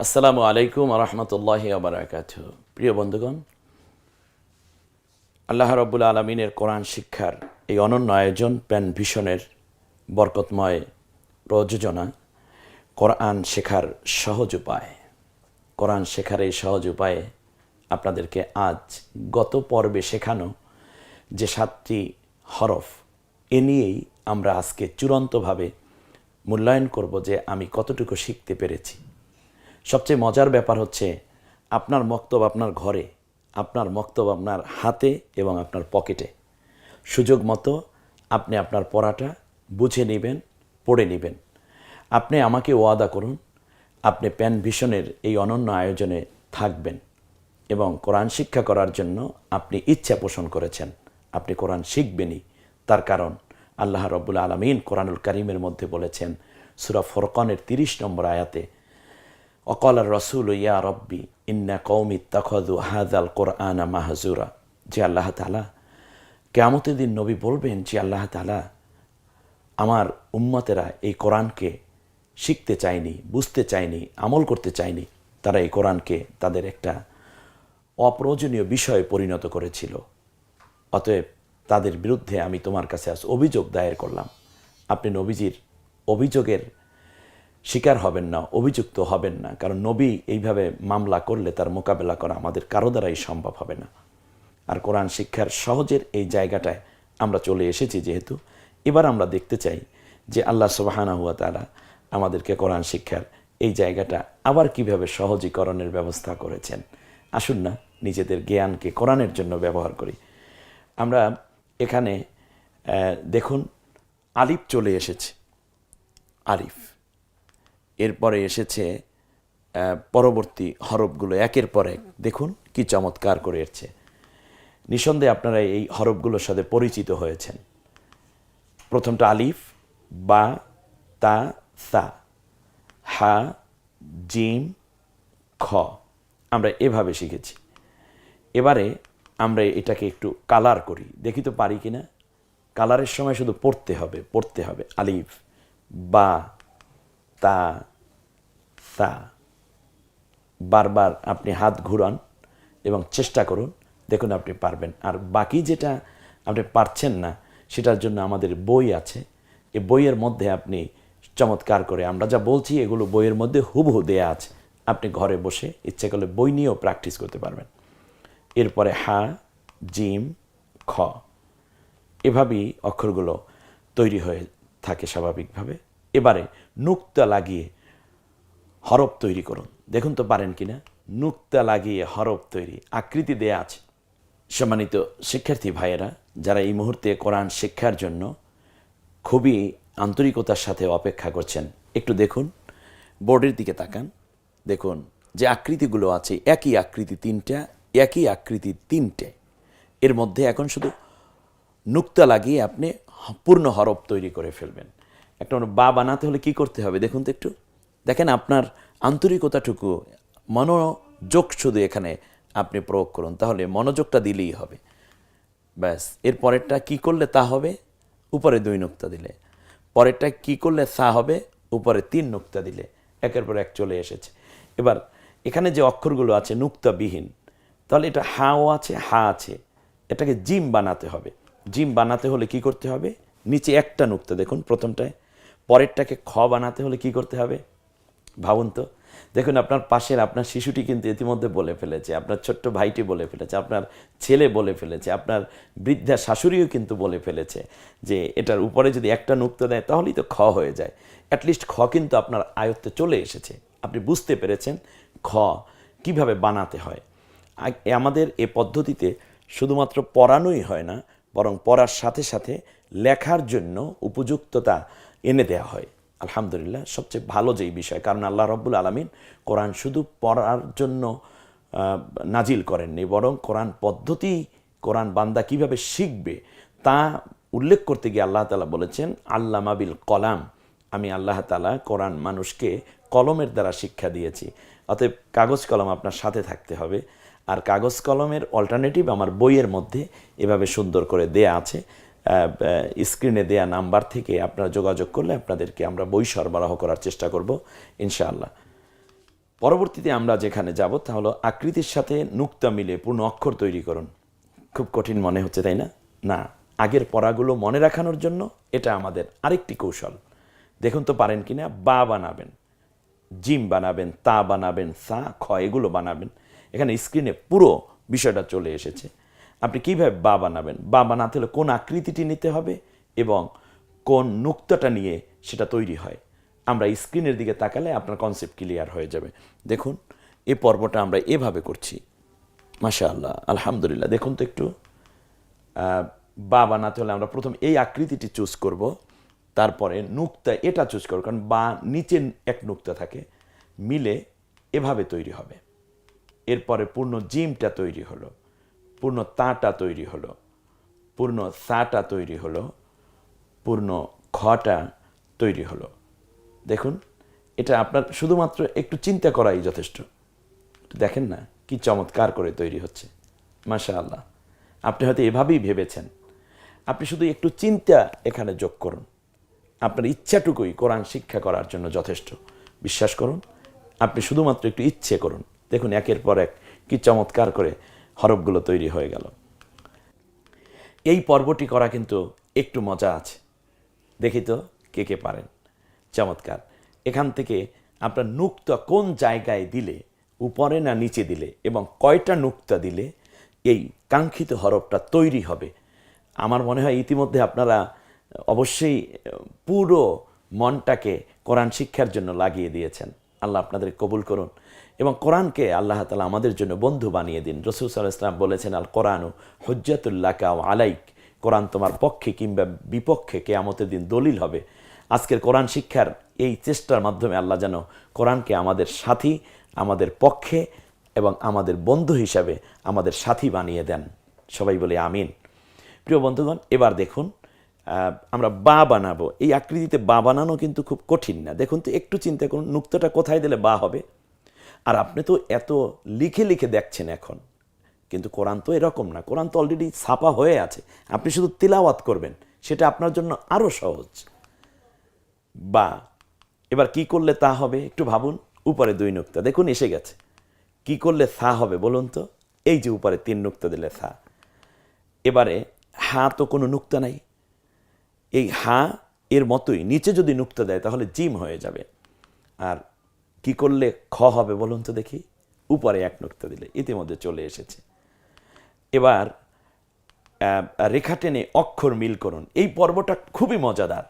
আসসালামু আলাইকুম রহমতুল্লাহ আবরাকাত প্রিয় বন্ধুগণ, আল্লাহ রব্বুল আলমিনের কোরআন শিক্ষার এই অনন্য আয়োজন প্যান ভিশনের বরকতময় প্রযোজনা, কোরআন শেখার সহজ উপায়। কোরআন শেখার এই সহজ উপায়ে আপনাদেরকে আজ গত পর্বে শেখানো যে সাতটি হরফ, এ নিয়েই আমরা আজকে চূড়ান্তভাবে মূল্যায়ন করব যে আমি কতটুকু শিখতে পেরেছি। সবচেয়ে মজার ব্যাপার হচ্ছে আপনার মক্তব আপনার ঘরে, আপনার মক্তব আপনার হাতে এবং আপনার পকেটে। সুযোগ মতো আপনি আপনার পড়াটা বুঝে নেবেন, পড়ে নেবেন। আপনি আমাকে ওয়াদা করুন, আপনি প্যান ভিশনের এই অনন্য আয়োজনে থাকবেন এবং কোরআন শিক্ষা করার জন্য আপনি ইচ্ছা পোষণ করেছেন। আপনি কোরআন শিখবেনই। তার কারণ আল্লাহ রব্বুল আলমিন কোরআনুল করিমের মধ্যে বলেছেন, সুরা ফরকানের তিরিশ নম্বর আয়াতে অকল রসুল, ইয়া রব্বি, ইন্না কৌমি তখদু হাদাল কোরআনা মাহাজুরা যে আল্লাহ তালা কেয়ামতের দিন নবী বলবেন যে আল্লাহ তালা আমার উম্মতেরা এই কোরআনকে শিখতে চায়নি, বুঝতে চায়নি, আমল করতে চায়নি, তারা এই কোরআনকে তাদের একটা অপ্রয়োজনীয় বিষয়ে পরিণত করেছিল। অতএব তাদের বিরুদ্ধে আমি তোমার কাছে আজ অভিযোগ দায়ের করলাম। আপনি নবীজির অভিযোগের শিকার হবেন না, অভিযুক্ত হবেন না। কারণ নবী এইভাবে মামলা করলে তার মোকাবেলা করা আমাদের কারও দ্বারাই সম্ভব হবে না। আর কোরআন শিক্ষার সহজের এই জায়গাটায় আমরা চলে এসেছি যেহেতু। এবার আমরা দেখতে চাই যে আল্লাহ সুবাহানা হুয়া তারা আমাদেরকে কোরআন শিক্ষার এই জায়গাটা আবার কীভাবে সহজীকরণের ব্যবস্থা করেছেন। আসুন না, নিজেদের জ্ঞানকে কোরআনের জন্য ব্যবহার করি। আমরা এখানে দেখুন, আলিফ চলে এসেছে। আলিফ। এরপরে এসেছে পরবর্তী হরফগুলো একের পর এক। দেখুন কি চমৎকার করে এসছে নিঃসন্দেহে আপনারা এই হরফগুলোর সাথে পরিচিত হয়েছেন। প্রথমটা আলিফ, বা, তা, সা, হা, জিম, খ। আমরা এভাবে শিখেছি। এবারে আমরা এটাকে একটু কালার করি। দেখি তো পারি কি না কালারের সময় শুধু পড়তে হবে পড়তে হবে। আলিফ, বা, তা সা বারবার আপনি হাত ঘুরান এবং চেষ্টা করুন, দেখুন আপনি পারবেন। আর বাকি যেটা আপনি পারছেন না, সেটার জন্য আমাদের বই আছে। এই বইয়ের মধ্যে আপনি চমৎকার করে, আমরা যা বলছি এগুলো বইয়ের মধ্যে হুবহু দেয়া আছে। আপনি ঘরে বসে ইচ্ছে করলে বই নিয়েও প্র্যাকটিস করতে পারবেন। এরপরে হা, জিম, খ। এভাবেই অক্ষরগুলো তৈরি হয়ে থাকে স্বাভাবিকভাবে। এবারে নুক্তা লাগিয়ে হরফ তৈরি করুন। দেখুন তো পারেন কিনা? নুক্তা লাগিয়ে হরফ তৈরি। আকৃতি দেয়া আছে। সম্মানিত শিক্ষার্থী ভাইয়েরা, যারা এই মুহূর্তে কোরআন শিক্ষার জন্য খুবই আন্তরিকতার সাথে অপেক্ষা করছেন, একটু দেখুন। বোর্ডের দিকে তাকান। দেখুন যে আকৃতিগুলো আছে, একই আকৃতি তিনটা, একই আকৃতি তিনটে। এর মধ্যে এখন শুধু নুক্তা লাগিয়ে আপনি পূর্ণ হরফ তৈরি করে ফেলবেন। একটা বা বানাতে হলে কি করতে হবে? দেখুন তো একটু। দেখেন আপনার আন্তরিকতাটুকু মনোযোগ শুধু এখানে আপনি প্রয়োগ করুন, তাহলে মনোযোগটা দিলেই হবে। ব্যাস, এর পরেরটা কি করলে তা হবে? উপরে দুই নুক্তা দিলে। পরেরটা কি করলে সা হবে? উপরে তিন নুক্তা দিলে। একের পর এক চলে এসেছে। এবার, এখানে যে অক্ষরগুলো আছে নুক্তাবিহীন, তাহলে এটা হাও আছে, হা আছে। এটাকে জিম বানাতে হবে। জিম বানাতে হলে কি করতে হবে? নিচে একটা নুক্তা দেখুন প্রথমটায়। পরেরটাকে খ বানাতে হলে কি করতে হবে? ভাবুন তো। দেখুন, আপনার পাশের, আপনার শিশুটি কিন্তু ইতিমধ্যে বলে ফেলেছে, আপনার ছোট্ট ভাইটি বলে ফেলেছে, আপনার ছেলে বলে ফেলেছে, আপনার বৃদ্ধা শাশুড়িও কিন্তু বলে ফেলেছে যে এটার উপরে যদি একটা নুক্তা দেয়, তাহলেই তো খ হয়ে যায়। অ্যাটলিস্ট খ কিন্তু আপনার আয়ত্তে চলে এসেছে। আপনি বুঝতে পেরেছেন খ কীভাবে বানাতে হয়। আমাদের এ পদ্ধতিতে শুধুমাত্র পড়ানোই হয় না, বরং পড়ার সাথে সাথে লেখার জন্য উপযুক্ততা এনে দেওয়া হয়। আলহামদুলিল্লাহ, সবচেয়ে ভালো যেই বিষয়, কারণ আল্লাহ রব্বুল আলমিন কোরআন শুধু পড়ার জন্য নাজিল করেননি, বরং কোরআন পদ্ধতি কোরআন বান্দা কীভাবে শিখবে তা উল্লেখ করতে গিয়ে আল্লাহ তালা বলেছেন, আল্লামা বিল কলাম, আমি আল্লাহ তালা কোরআন মানুষকে কলমের দ্বারা শিক্ষা দিয়েছি। অতএব কাগজ কলম আপনার সাথে থাকতে হবে, আর কাগজ কলমের অল্টারনেটিভ আমার বইয়ের মধ্যে এভাবে সুন্দর করে দেয়া আছে। স্ক্রিনে দেয়া নাম্বার থেকে আপনারা যোগাযোগ করলে আপনাদেরকে আমরা বই সরবরাহ করার চেষ্টা করব, ইনশাআল্লাহ। পরবর্তীতে আমরা যেখানে যাব তা হলো আকৃতির সাথে নুক্তা মিলে পূর্ণ অক্ষর তৈরি করুন। খুব কঠিন মনে হচ্ছে, তাই না? না, আগের পড়াগুলো মনে রাখানোর জন্য এটা আমাদের আরেকটি কৌশল। দেখুন তো পারেন কিনা, বা বানাবেন, জিম বানাবেন, তা বানাবেন, সা, খ, এগুলো বানাবেন। এখানে স্ক্রিনে পুরো বিষয়টা চলে এসেছে। আপনি কীভাবে বা বানাবেন? বা বানাতে হলে কোন আকৃতিটি নিতে হবে এবং কোন নুক্তাটা নিয়ে সেটা তৈরি হয়? আমরা স্ক্রিনের দিকে তাকালে আপনার কনসেপ্ট ক্লিয়ার হয়ে যাবে। দেখুন এ পর্বটা আমরা এভাবে করছি। মাশা আল্লাহ আলহামদুলিল্লাহ। দেখুন তো একটু বা বানাতে হলে আমরা প্রথম এই আকৃতিটি চুজ করব, তারপরে নুক্তা এটা চুজ করব, কারণ বা নিচে এক নুক্তা থাকে, মিলে এভাবে তৈরি হবে। এরপরে পূর্ণ জিমটা তৈরি হলো। পূর্ণ তাটা তৈরি হলো, পূর্ণ সাটা তৈরি হলো, পূর্ণ খটা তৈরি হলো। দেখুন, এটা আপনার শুধুমাত্র একটু চিন্তা করাই যথেষ্ট। দেখেন না কি চমৎকার করে তৈরি হচ্ছে। মাশা আল্লাহ আপনি হয়তো এভাবেই ভেবেছেন। আপনি শুধু একটু চিন্তা এখানে যোগ করুন। আপনার ইচ্ছাটুকুই কোরআন শিক্ষা করার জন্য যথেষ্ট। বিশ্বাস করুন, আপনি শুধুমাত্র একটু ইচ্ছে করুন। দেখুন, একের পর এক কি চমৎকার করে হরফগুলো তৈরি হয়ে গেল। এই পর্বটি করা কিন্তু একটু মজা আছে। দেখি তো কে কে পারেন। চমৎকার। এখান থেকে আপনার নুক্তা কোন জায়গায় দিলে, উপরে না নিচে দিলে এবং কয়টা নুক্তা দিলে এই কাঙ্ক্ষিত হরফটা তৈরি হবে। আমার মনে হয় ইতিমধ্যে আপনারা অবশ্যই পুরো মনটাকে কোরআন শিক্ষার জন্য লাগিয়ে দিয়েছেন। আল্লাহ আপনাদের কবুল করুন। এবং কোরআনকে আল্লাহ তালা আমাদের জন্য বন্ধু বানিয়ে দিন। রসুল সাল্লাহ ইসলাম বলেছেন আল কোরআনু হজ্জাতুল্লাহ কাউ আলাইক। কোরআন তোমার পক্ষে কিংবা বিপক্ষে কেয়ামতের দিন দলিল হবে। আজকের কোরআন শিক্ষার এই চেষ্টার মাধ্যমে আল্লাহ যেন কোরআনকে আমাদের সাথী, আমাদের পক্ষে এবং আমাদের বন্ধু হিসাবে আমাদের সাথী বানিয়ে দেন। সবাই বলে আমিন। প্রিয় বন্ধুগণ, এবার দেখুন আমরা বা বানাবো। এই আকৃতিতে বা বানানো কিন্তু খুব কঠিন না। দেখুন তো, একটু চিন্তা করুন, নুক্তটা কোথায় দিলে বা হবে? আর আপনি তো এত লিখে লিখে দেখছেন এখন। কিন্তু কোরআন তো এরকম না। কোরআন তো অলরেডি ছাপা হয়ে আছে। আপনি শুধু তিলাওয়াত করবেন। সেটা আপনার জন্য আরও সহজ। বা এবার কি করলে তা হবে? একটু ভাবুন। উপরে দুই নুক্তা। দেখুন, এসে গেছে। কি করলে সা হবে বলুন তো? এই যে উপরে তিন নুক্তা দিলে সা। এবারে হা তো কোনো নুক্তা নাই। এই হা এর মতোই। নিচে যদি নুক্তা দেয় তাহলে জিম হয়ে যাবে। আর কি করলে খ হবে বলুন তো দেখি। উপরে এক নুক্তা দিলে, ইতিমধ্যে চলে এসেছে। এবার রেখা টেনে অক্ষর মিল করুন। এই পর্বটা খুবই মজাদার।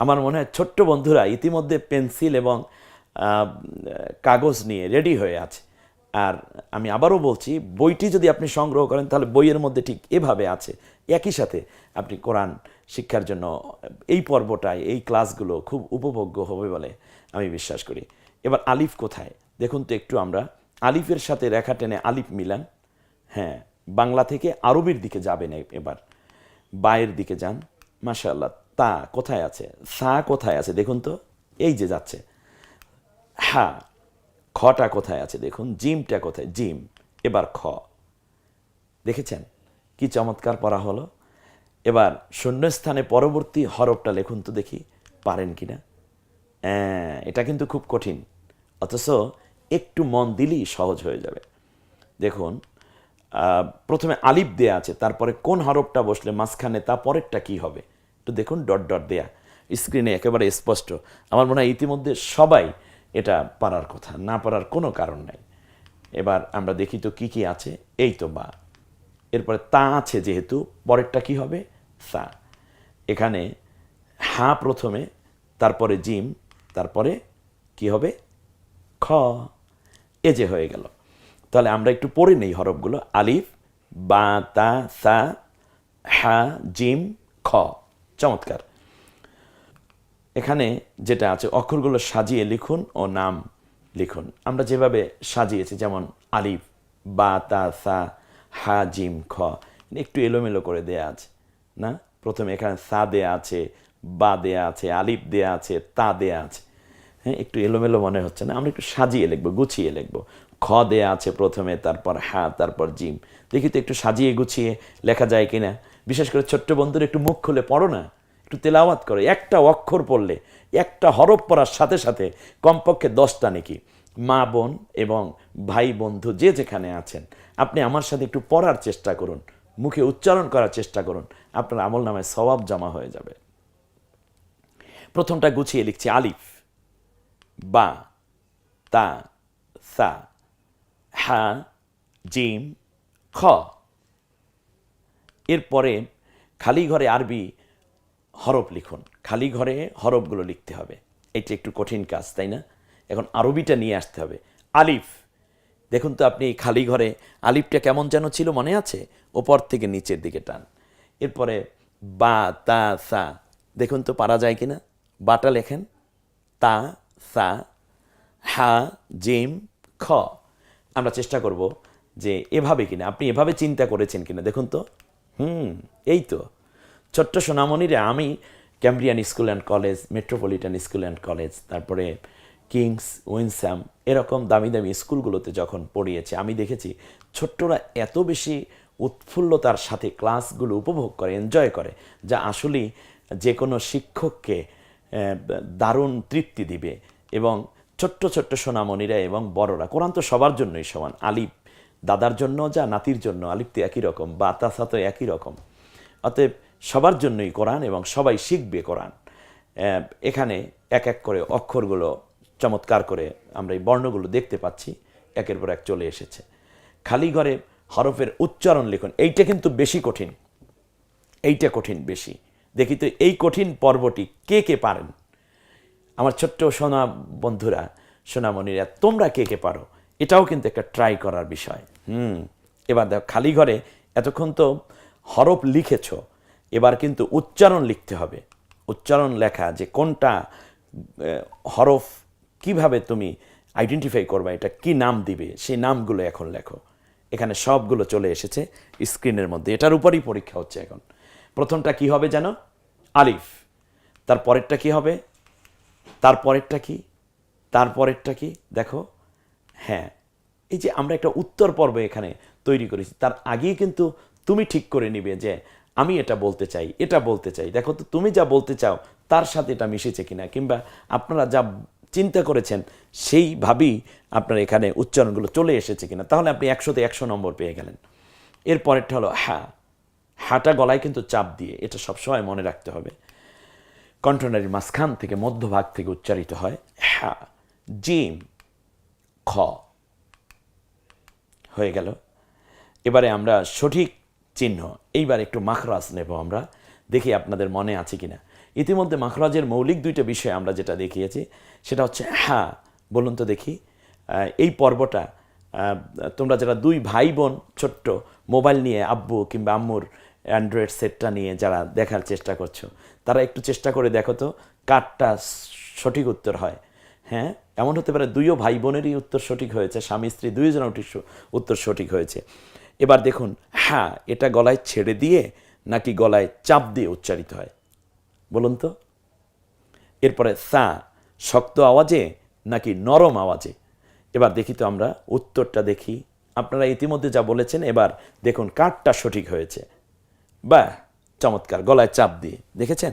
আমার মনে হয় ছোট্ট বন্ধুরা ইতিমধ্যে পেন্সিল এবং কাগজ নিয়ে রেডি হয়ে আছে। আর আমি আবারও বলছি, বইটি যদি আপনি সংগ্রহ করেন, তাহলে বইয়ের মধ্যে ঠিক এভাবে আছে। একই সাথে আপনি কোরআন শিক্ষার জন্য এই পর্বটায়, এই ক্লাসগুলো খুব উপভোগ্য হবে বলে আমি বিশ্বাস করি। এবার আলিফ কোথায়? দেখুন তো একটু আমরা। আলিফের সাথে রেখা টেনে আলিফ মিলান। হ্যাঁ বাংলা থেকে আরবির দিকে যাবেন এবার। বায়ের দিকে যান। মাশাআল্লাহ, তা কোথায় আছে? সা কোথায় আছে? দেখুন তো, এই যে যাচ্ছে। হ্যাঁ খটা কোথায় আছে? দেখুন, জিমটা কোথায়? জিম। এবার খ। দেখেছেন? কি চমৎকার পড়া হলো। এবার শূন্যস্থানে পরবর্তী হরফটা লেখুন তো দেখি, পারেন কিনা? এটা কিন্তু খুব কঠিন। অথচ একটু মন দিলেই সহজ হয়ে যাবে। দেখুন প্রথমে আলিফ দেয়া আছে, তারপরে কোন হরফটা বসলে মাঝখানে, তা পরেরটা কি হবে? একটু দেখুন, ডট ডট দেয়া। স্ক্রিনে একেবারে স্পষ্ট। আমার মনে হয় ইতিমধ্যে সবাই এটা পারার কথা, না পারার কোনো কারণ নাই। এবার আমরা দেখি তো কি কি আছে। এই তো বা। এরপরে তা আছে যেহেতু, পরেরটা কি হবে? সা এখানে হা প্রথমে, তারপরে জিম তারপরে কি হবে? খ। এ যে হয়ে গেল। তাহলে আমরা একটু পড়ে নেই হরফগুলো। আলিফ, বা, তা, সা, হা, জিম, খ। চমৎকার। এখানে যেটা আছে, অক্ষরগুলো সাজিয়ে লিখুন ও নাম লিখুন। আমরা যেভাবে সাজিয়েছি, যেমন আলিফ, বা, তা, সা, হা, জিম, খ। একটু এলোমেলো করে দেয়া আছে, না? প্রথমে এখানে সা দেয়া আছে বা দেয়া আছে, আলিফ দেয়া আছে, তা দেয়া আছে। হ্যাঁ একটু এলোমেলো মনে হচ্ছে না? আমরা একটু সাজিয়ে লিখব, গুছিয়ে লিখব। খ দেয়া আছে প্রথমে, তারপর হা, তারপর জিম। দেখি তো একটু সাজিয়ে গুছিয়ে লেখা যায় কিনা। বিশেষ করে ছোট্ট বন্ধুরা একটু মুখ খুলে পড়ো না। একটু তেলাওয়াত করো। একটা অক্ষর পড়লে, একটা হরফ পড়ার সাথে সাথে কমপক্ষে দশটা নাকি। মা বোন এবং ভাই বন্ধু যে যেখানে আছেন, আপনি আমার সাথে একটু পড়ার চেষ্টা করুন। মুখে উচ্চারণ করার চেষ্টা করুন। আপনার আমল নামে সবাব জমা হয়ে যাবে। প্রথমটা গুছিয়ে লিখছি, আলিফ, বা, তা, সা, হা, জিম, খ। এরপরে খালি ঘরে আরবি হরফ লিখুন। খালি ঘরে হরফগুলো লিখতে হবে। এটা একটু কঠিন কাজ, তাই না? এখন আরবিটা নিয়ে আসতে হবে। আলিফ, দেখুন তো আপনি খালি ঘরে আলিফটা কেমন যেন ছিল মনে আছে? ওপর থেকে নিচের দিকে টান। এরপরে বা, তা, সা, দেখুন তো পারা যায় কিনা? বাটা লেখেন, তা, সা, হা, জিম, খ। আমরা চেষ্টা করব যে এভাবে কিনা, আপনি এভাবে চিন্তা করেছেন কিনা, দেখুন তো। হুম, এই তো। ছোট্ট সোনামণিরে আমি Cambrian school and college, Metropolitan school and college, তারপরে কিংস উইনস্যাম এরকম দামি দামি স্কুলগুলোতে যখন পড়িয়েছে, আমি দেখেছি ছোট্টরা এত বেশি উৎফুল্লতার সাথে ক্লাসগুলো উপভোগ করে, এনজয় করে, যা আসলেই যে কোনো শিক্ষককে দারুণ তৃপ্তি দিবে এবং ছোট্ট ছোট্ট সোনামণিরা এবং বড়রা, কোরআন তো সবার জন্যই সমান। আলিফ দাদার জন্য যা, নাতির জন্য আলিফ তো একই রকম, বা তাসা তো একই রকম। অতএব সবার জন্যই কোরআন এবং সবাই শিখবে কোরআন। এখানে এক এক করে অক্ষরগুলো চমৎকার করে আমরা এই বর্ণগুলো দেখতে পাচ্ছি, একের পর এক চলে এসেছে। খালি ঘরে হরফের উচ্চারণ লিখুন, এইটা কিন্তু বেশি কঠিন, এইটা কঠিন বেশি। দেখি তো এই কঠিন পর্বটি কে কে পারেন? আমার ছোট্ট সোনা বন্ধুরা, সোনামণিরা, তোমরা কে কে পারো? এটাও কিন্তু একটা ট্রাই করার বিষয়। হুম, এবার দেখো, খালি ঘরে এতক্ষণ তো হরফ লিখেছ, এবার কিন্তু উচ্চারণ লিখতে হবে। উচ্চারণ লেখা যে কোনটা হরফ কীভাবে তুমি আইডেন্টিফাই করবে, এটা কি নাম দিবে, সেই নামগুলো এখন লেখো। এখানে সবগুলো চলে এসেছে স্ক্রিনের মধ্যে। এটার উপরই পরীক্ষা হচ্ছে এখন। প্রথমটা কি হবে যেন? আলিফ। তার পরেরটা কি হবে? তার পরেরটা কি? তারপরেরটা কি? দেখো হ্যাঁ এই যে আমরা একটা উত্তর পর্ব এখানে তৈরি করেছি, তার আগেই কিন্তু তুমি ঠিক করে নিবে যে আমি এটা বলতে চাই, এটা বলতে চাই। দেখো তো, তুমি যা বলতে চাও, তার সাথে এটা মিশেছে কিনা, কিংবা আপনারা যা চিন্তা করেছেন, সেইভাবেই আপনার এখানে উচ্চারণগুলো চলে এসেছে কিনা। তাহলে আপনি একশোতে একশো নম্বর পেয়ে গেলেন। এর পরেরটা হলো হ্যাঁ হাঁটা গলায় কিন্তু চাপ দিয়ে এটা সবসময় মনে রাখতে হবে। কণ্ঠনারীর মাঝখান থেকে মধ্যভাগ থেকে উচ্চারিত হয় হ্যাঁ জিম, খ। হয়ে গেল। এবারে আমরা সঠিক চিহ্ন, এইবার একটু মাখরাজ নেব আমরা, দেখি আপনাদের মনে আছে কিনা। ইতিমধ্যে মাখরাজের মৌলিক দুইটা বিষয় আমরা যেটা দেখিয়েছি, সেটা হচ্ছে হ্যাঁ বলুন তো দেখি। এই পর্বটা তোমরা যারা দুই ভাই বোন, ছোট্ট, মোবাইল নিয়ে আব্বু কিংবা আম্মুর অ্যান্ড্রয়েড সেটটা নিয়ে যারা দেখার চেষ্টা করছ, তারা একটু চেষ্টা করে দেখো তো কারটা সঠিক উত্তর হয়। হ্যাঁ এমন হতে পারে দুইও ভাই বোনেরই উত্তর সঠিক হয়েছে স্বামী স্ত্রী দুইজনের উত্তর- উত্তর সঠিক হয়েছে। এবার দেখুন হ্যাঁ এটা গলায় ছেড়ে দিয়ে নাকি গলায় চাপ দিয়ে উচ্চারিত হয়? বলুন তো। এরপরে সা, শক্ত আওয়াজে নাকি নরম আওয়াজে? এবার দেখি তো আমরা উত্তরটা দেখি। আপনারা ইতিমধ্যে যা বলেছেন, এবার দেখুন কাঠটা সঠিক হয়েছে। বাহ চমৎকার, গলায় চাপ দিয়ে, দেখেছেন?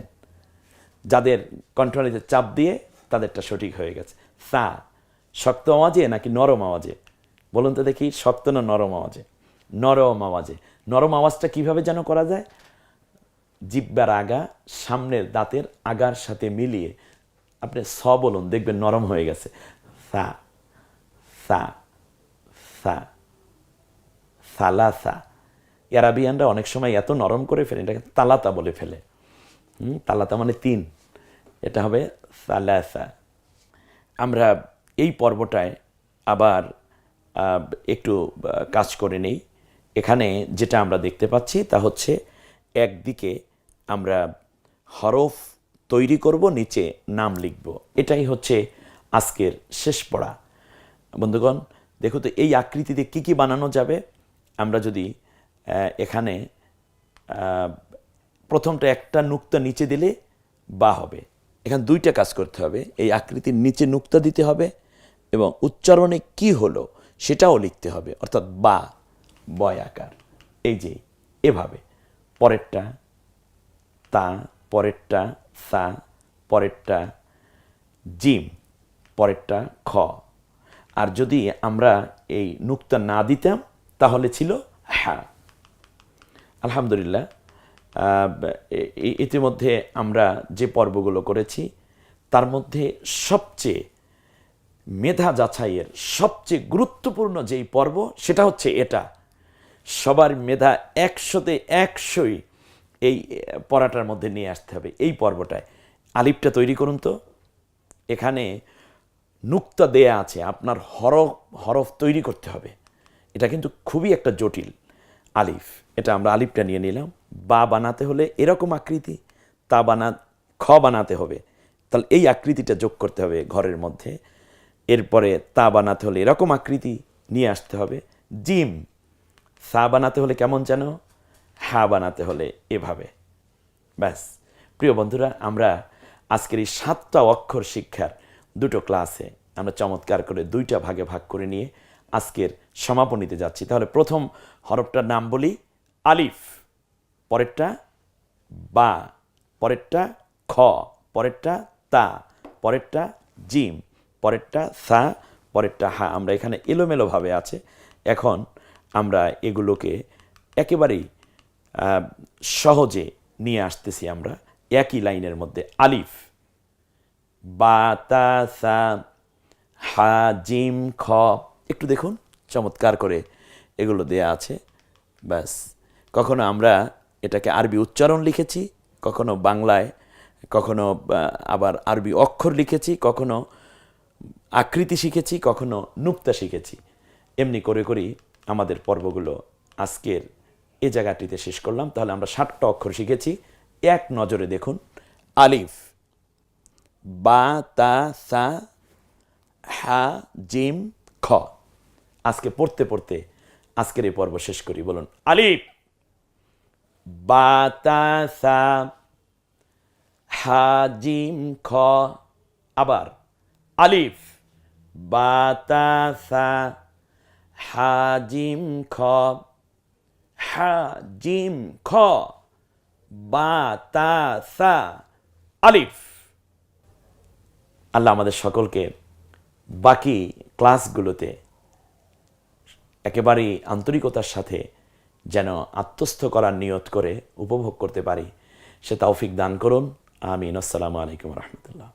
যাদের কণ্ঠনালীতে চাপ দিয়ে তাদেরটা সঠিক হয়ে গেছে। সা, শক্ত আওয়াজে নাকি নরম আওয়াজে? বলুন তো দেখি, শক্ত না নরম আওয়াজে? নরম আওয়াজে। নরম আওয়াজটা কীভাবে যেন করা যায়? জিব্বার আগা, সামনের দাঁতের আগার সাথে মিলিয়ে। আপনি স বলুন, দেখবেন নরম হয়ে গেছে। সা সা সা, সালাসা। অ্যারাবিয়ানরা অনেক সময় এত নরম করে ফেলে এটাকে তালাতা বলে ফেলে। হুম, তালাতা মানে তিন। এটা হবে সালাসা। আমরা এই পর্বটায় আবার একটু কাজ করে নেই। এখানে যেটা আমরা দেখতে পাচ্ছি তা হচ্ছে একদিকে আমরা হরফ তৈরি করব নিচে নাম লিখব। এটাই হচ্ছে আজকের শেষ পড়া। বন্ধুগণ দেখো তো এই আকৃতিতে কি কি বানানো যাবে? আমরা যদি এখানে প্রথমটা একটা নুক্তা নিচে দিলে বা হবে। এখানে দুইটা কাজ করতে হবে। এই আকৃতির নিচে নুক্তা দিতে হবে এবং উচ্চারণে কি হলো সেটাও লিখতে হবে, অর্থাৎ বা, বয় আকার। এই যে, এভাবে। পরেরটা, তা, পরেরটা, সা, পরেরটা, জিম, পরেরটা, খ। আর যদি আমরা এই নুক্তা না দিতাম, তাহলে ছিল হ্যাঁ আলহামদুলিল্লাহ ইতিমধ্যে আমরা যে পর্বগুলো করেছি, তার মধ্যে সবচেয়ে মেধা যাচাইয়ের সবচেয়ে গুরুত্বপূর্ণ যেই পর্ব, সেটা হচ্ছে এটা। সবার মেধা একশোতে একশোই এই পড়াটার মধ্যে নিয়ে আসতে হবে এই পর্বটায়। আলিপটা তৈরি করুন তো। এখানে নুক্তা দেয়া আছে, আপনার হরফ হরফ তৈরি করতে হবে। এটা কিন্তু খুবই একটা জটিল। আলিফ। এটা আমরা আলিফটা নিয়ে নিলাম। বা বানাতে হলে এরকম আকৃতি, তা বানা, খ বানাতে হবে। তাহলে এই আকৃতিটা যোগ করতে হবে ঘরের মধ্যে। এরপরে তা বানাতে হলে এরকম আকৃতি নিয়ে আসতে হবে। জিম। সা বানাতে হলে কেমন যেন? হা বানাতে হলে এভাবে। ব্যাস। প্রিয় বন্ধুরা, আমরা আজকের এই সাতটা অক্ষর শিক্ষার দুটো ক্লাসে আমরা চমৎকার করে দুইটা ভাগে ভাগ করে নিয়ে আজকের সমাপনীতে যাচ্ছি। তাহলে প্রথম হরফটার নাম বলি আলিফ, পরেরটা বা, পরেরটা খ, পরেরটা তা, পরেরটা জিম, পরেরটা সা, পরেরটা হা। আমরা এখানে এলোমেলোভাবে আছে। এখন আমরা এগুলোকে একেবারেই সহজে নিয়ে আসতেছি আমরা একই লাইনের মধ্যে। আলিফ, বা, তা, সা, হা, জিম, খ। একটু দেখুন। চমৎকার করে এগুলো দেয়া আছে। ব্যাস। কখনো আমরা এটাকে আরবি উচ্চারণ লিখেছি, কখনো বাংলায়, কখনো আবার আরবি অক্ষর লিখেছি, কখনো আকৃতি শিখেছি, কখনো নুক্তা শিখেছি। এমনি করে করেই আমাদের পর্বগুলো আজকের এ জায়গাটিতে শেষ করলাম। তাহলে আমরা ষাটটা অক্ষর শিখেছি। এক নজরে দেখুন। আলিফ, বা, তা, সা, হা, জিম, খ। আজকে পড়তে পড়তে আজকের এই পর্ব শেষ করি, বলুন। আলিফ বা তা সা হা খ। আবার, আলিফ বা তা সা হা খ। হাজিম, খ। বা তা সা আলিফ। আল্লাহ আমাদের সকলকে বাকি ক্লাসগুলোতে একেবারেই আন্তরিকতার সাথে যেন আত্মস্থ করার নিয়ত করে উপভোগ করতে পারি। সে তৌফিক দান করুন। আমিন। আসসালামু আলাইকুম রহমতুল্লাহ।